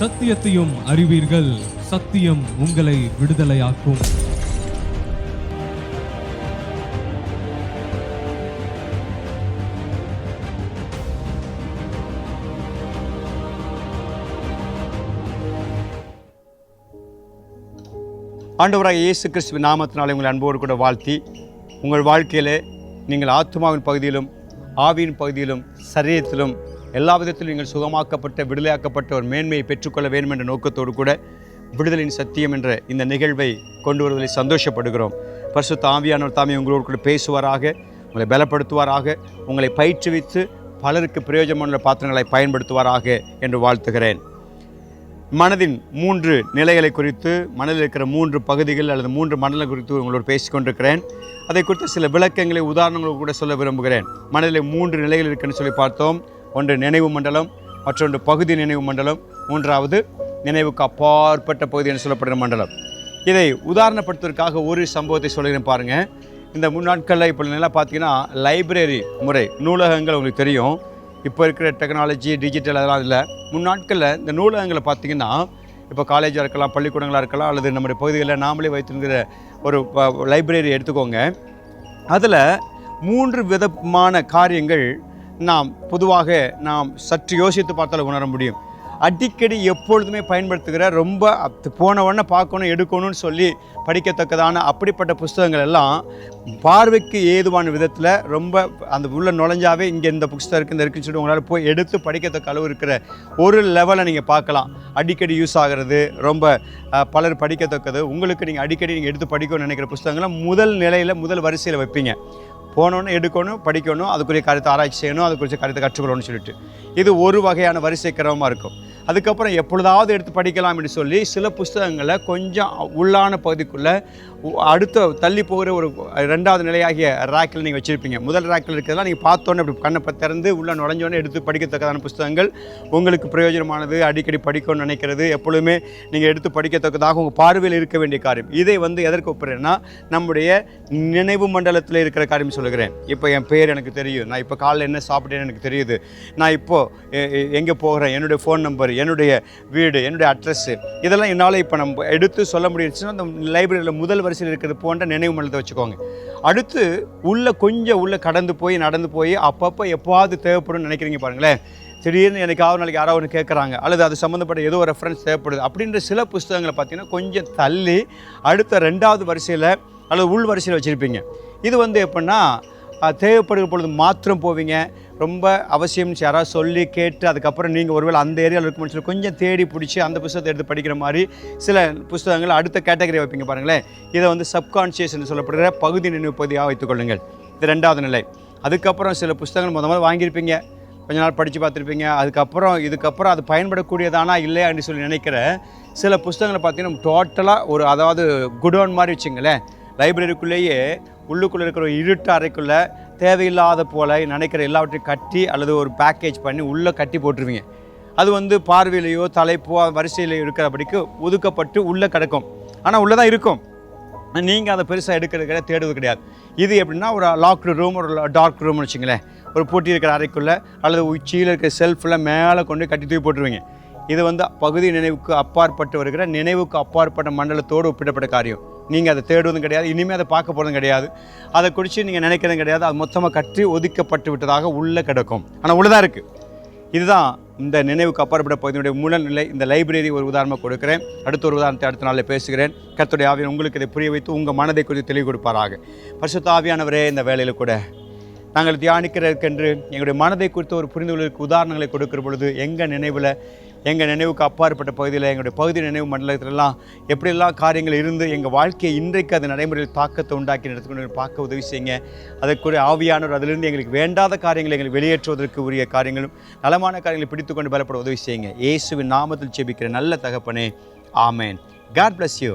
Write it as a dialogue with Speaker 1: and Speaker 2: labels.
Speaker 1: சத்தியத்தையும் அறிவீர்கள். சத்தியம் உங்களை விடுதலையாக்கும்.
Speaker 2: ஆண்டவராக இயேசு கிறிஸ்துவ நாமத்தினாலே உங்கள் அன்போடு கூட வாழ்த்தி உங்கள் வாழ்க்கையிலே நீங்கள் ஆத்மாவின் பகுதியிலும் ஆவியின் பகுதியிலும் சரீரத்திலும் எல்லா விதத்திலும் நீங்கள் சுகமாக்கப்பட்ட விடுதலையாக்கப்பட்ட ஒரு மேன்மையை பெற்றுக்கொள்ள வேண்டும் என்ற நோக்கத்தோடு கூட விடுதலின் சத்தியம் என்ற இந்த நிகழ்வை கொண்டு வருவதில் சந்தோஷப்படுகிறோம். பரிசு ஆவியானவர் தாமி உங்களோடு கூட பேசுவாராக உங்களை பலப்படுத்துவாராக உங்களை பயிற்றுவித்து பலருக்கு பிரயோஜனமான பாத்திரங்களை பயன்படுத்துவாராக என்று வாழ்த்துகிறேன். மனதின் மூன்று நிலைகளை குறித்து மனதில் இருக்கிற மூன்று பகுதிகள் அல்லது மூன்று மண்டலம் குறித்து உங்களோடு பேசிக்கொண்டிருக்கிறேன். அதை குறித்து சில விளக்கங்களை உதாரணங்களை கூட சொல்ல விரும்புகிறேன். மனதில் மூன்று நிலைகள் இருக்குன்னு சொல்லி பார்த்தோம். ஒன்று நினைவு மண்டலம் மற்றொன்று பகுதி நினைவு மண்டலம் மூன்றாவது நினைவுக்கு அப்பாற்பட்ட பகுதி என்று சொல்லப்படுகிற மண்டலம். இதை உதாரணப்படுத்துவதற்காக ஒரு சம்பவத்தை சொல்கிறேன் பாருங்கள் இந்த முன்னாட்களில் இப்போ நல்லா பார்த்தீங்கன்னா லைப்ரரி முறை நூலகங்கள் உங்களுக்கு தெரியும். இப்போ இருக்கிற டெக்னாலஜி டிஜிட்டல் அதெல்லாம் இல்லை. முன்னாட்களில் இந்த நூலகங்களை பார்த்தீங்கன்னா இப்போ காலேஜாக இருக்கலாம் பள்ளிக்கூடங்களாக இருக்கலாம் அல்லது நம்முடைய பகுதிகளில் நாமளே வைத்திருக்கிற ஒரு லைப்ரரி எடுத்துக்கோங்க. அதில் மூன்று விதமான காரியங்கள் நாம் பொதுவாக நாம் சற்று யோசித்து பார்த்தால் உணர முடியும். அடிக்கடி எப்பொழுதுமே பயன்படுத்துகிற ரொம்ப அப்~ போன உடனே பார்க்கணும் எடுக்கணும்னு சொல்லி படிக்கத்தக்கதான அப்படிப்பட்ட புஸ்தகங்கள் எல்லாம் பார்வைக்கு ஏதுவான விதத்தில் ரொம்ப அந்த உள்ள நுழைஞ்சாவே இங்கே இந்த புஸ்தகம் இருக்குது இந்த இருக்குன்னு சொல்லி உங்களால் போய் எடுத்து படிக்கத்தக்க அளவு இருக்கிற ஒரு லெவலை நீங்கள் பார்க்கலாம். அடிக்கடி யூஸ் ஆகிறது ரொம்ப பலர் படிக்கத்தக்கது. உங்களுக்கு நீங்கள் அடிக்கடி நீங்கள் எடுத்து படிக்கணும்னு நினைக்கிற புஸ்தகங்களை முதல் நிலையில் முதல் வரிசையில் வைப்பீங்க. போனோன்னு எடுக்கணும் படிக்கணும் அதுக்குரிய கருத்தை ஆராய்ச்சி செய்யணும் அதுக்குரிய கருத்தை கற்றுக்கணும்னு சொல்லிட்டு. இது ஒரு வகையான வரிசை கிரமமாக இருக்கும். அதுக்கப்புறம் எப்பொழுதாவது எடுத்து படிக்கலாம் என்று சொல்லி சில புஸ்தகங்களை கொஞ்சம் உள்ளான பகுதிக்குள்ளே அடுத்த தள்ளி போகிற ஒரு ரெண்டாவது நிலையாகிய ரேக்கில் நீங்கள் வச்சுருப்பீங்க. முதல் ரேக்கில் இருக்கிறதெல்லாம் நீங்கள் பார்த்தோன்னே அப்படி கண்ணை திறந்து உள்ளே நுழைஞ்சோன்னே எடுத்து படிக்கத்தக்கதான புஸ்தகங்கள் உங்களுக்கு பிரயோஜனமானது. அடிக்கடி படிக்கணும்னு நினைக்கிறது. எப்பொழுதுமே நீங்கள் எடுத்து படிக்கத்தக்கதாக உங்கள் பார்வையில் இருக்க வேண்டிய காரியம். இதை வந்து எதற்கு ஒப்புறேன்னா நம்முடைய நினைவு மண்டலத்தில் இருக்கிற காரியம் சொல்லுகிறேன். இப்போ என் பேர் எனக்கு தெரியும். நான் இப்போ காலையில் என்ன சாப்பிட்டேன்னு எனக்கு தெரியுது. நான் இப்போது எங்கே போகிறேன்? என்னுடைய ஃபோன் நம்பர் என்னுடைய வீடு என்னுடைய அட்ரஸ்ஸு இதெல்லாம் என்னால் இப்போ நம்ம எடுத்து சொல்ல முடியுச்சுன்னா அந்த லைப்ரரியில் முதல் வரிசையில் இருக்கிறது போன்ற நினைவு மண்டலத்தை வச்சுக்கோங்க. அடுத்து உள்ளே கொஞ்சம் உள்ளே கடந்து போய் நடந்து போய் அப்பப்போ எப்போவாது தேவைப்படும்னு நினைக்கிறீங்க பாருங்களேன். திடீர்னு எனக்கு நாளைக்கு யாராவது ஒன்று கேட்குறாங்க அல்லது அது சம்மந்தப்பட்ட ஏதோ ஒரு ரெஃபரன்ஸ் தேவைப்படுது அப்படின்ற சில புஸ்தகங்களை பார்த்தீங்கன்னா கொஞ்சம் தள்ளி அடுத்த ரெண்டாவது வரிசையில் அல்லது உள் வரிசையில் வச்சுருப்பீங்க. இது வந்து எப்படின்னா தேவைப்படுகிற பொழுது மாத்திரம் போவீங்க ரொம்ப அவசியம்னு யாராவது சொல்லி கேட்டு அதுக்கப்புறம் நீங்கள் ஒருவேளை அந்த ஏரியாவில் இருக்கும்னு சொல்லி கொஞ்சம் தேடி பிடிச்சி அந்த புத்தகத்தை எடுத்து படிக்கிற மாதிரி சில புஸ்தகங்கள் அடுத்த கேட்டகரி வைப்பீங்க பாருங்களேன். இதை வந்து சப்கான்ஷியஸ் என்று சொல்லப்படுகிற பகுதி நினைவுப்பதியாக வைத்துக்கொள்ளுங்கள் இது ரெண்டாவது நிலை. அதுக்கப்புறம் சில புஸ்தகங்கள் முத முதல் வாங்கியிருப்பீங்க. கொஞ்ச நாள் படித்து பார்த்துருப்பீங்க. அதுக்கப்புறம் இதுக்கப்புறம் அது பயன்படக்கூடியதானா இல்லையான்னு சொல்லி நினைக்கிற சில புஸ்தகங்களை பார்த்தீங்கன்னா டோட்டலாக ஒரு அதாவது குடோன் மாதிரி வச்சுங்களேன். லைப்ரரிக்குள்ளேயே உள்ளுக்குள்ளே இருக்கிற ஒரு இருட்டு அறைக்குள்ளே தேவையில்லாத போல நினைக்கிற எல்லாவற்றையும் கட்டி அல்லது ஒரு பேக்கேஜ் பண்ணி உள்ளே கட்டி போட்டுருவீங்க. அது வந்து பார்வையிலையோ தலைப்போ வரிசையிலையோ இருக்கிறபடிக்கு ஒதுக்கப்பட்டு உள்ளே கிடக்கும். ஆனால் உள்ளே தான் இருக்கும். நீங்கள் அதை பெருசாக எடுக்கிறது கிடையாது தேடுவது கிடையாது. இது எப்படின்னா ஒரு லாக்டு ரூம் ஒரு டார்க் ரூம்னு வச்சுங்களேன் ஒரு பூட்டி இருக்கிற அறைக்குள்ளே அல்லது உச்சியில் இருக்கிற செல்ஃபில் மேலே கொண்டு கட்டி தூக்கி போட்டுருவீங்க. இது வந்து பகுதி நினைவுக்கு அப்பாற்பட்டு வருகிற நினைவுக்கு அப்பாற்பட்ட மண்டலத்தோடு ஒப்பிடப்பட்ட காரியம். நீங்கள் அதை தேடுவதும் கிடையாது இனிமேல் அதை பார்க்க போகிறதும் கிடையாது. அதை குறித்து நீங்கள் நினைக்கிறதும் கிடையாது. அது மொத்தமாக கற்றி ஒதுக்கப்பட்டு விட்டதாக உள்ளே கிடக்கும். ஆனால் உள்ளதாக இருக்குது இதுதான் இந்த நினைவுக்கு அப்பாற்பட்ட பகுதியினுடைய முழநிலை இந்த லைப்ரரி ஒரு உதாரணமாக கொடுக்குறேன். அடுத்த ஒரு உதாரணத்தை அடுத்த நாளில் பேசுகிறேன். கத்துடைய ஆவியன் உங்களுக்கு இதை புரிய வைத்து உங்கள் மனதை குறித்து தெளிவு கொடுப்பாராக. பரிசுத்த ஆவியானவரே இந்த வேலையில் கூட நாங்கள் தியானிக்கிறதுக்கென்று எங்களுடைய மனதை குறித்த ஒரு புரிந்துகொள்ளுக்கு உதாரணங்களை கொடுக்கிற பொழுது எங்கள் நினைவில் எங்கள் நினைவுக்கு அப்பாற்பட்ட பகுதியில் எங்களுடைய பகுதி நினைவு மண்டலத்திலெல்லாம் எப்படியெல்லாம் காரியங்கள் இருந்து எங்கள் வாழ்க்கையை இன்றைக்கு அது நடைமுறையில் தாக்கத்தை உண்டாக்கி நடத்துக்கொண்டு பார்க்க உதவி செய்யுங்க. அதற்குரிய ஆவியானவர் அதிலிருந்து எங்களுக்கு வேண்டாத காரியங்களை எங்களுக்கு வெளியேற்றுவதற்கு உரிய காரியங்களும் நலமான காரியங்களை பிடித்துக்கொண்டு பலப்பட உதவி செய்யுங்க. இயேசுவின் நாமத்தில் செபிக்கிற நல்ல தகப்பனே. ஆமேன். God bless you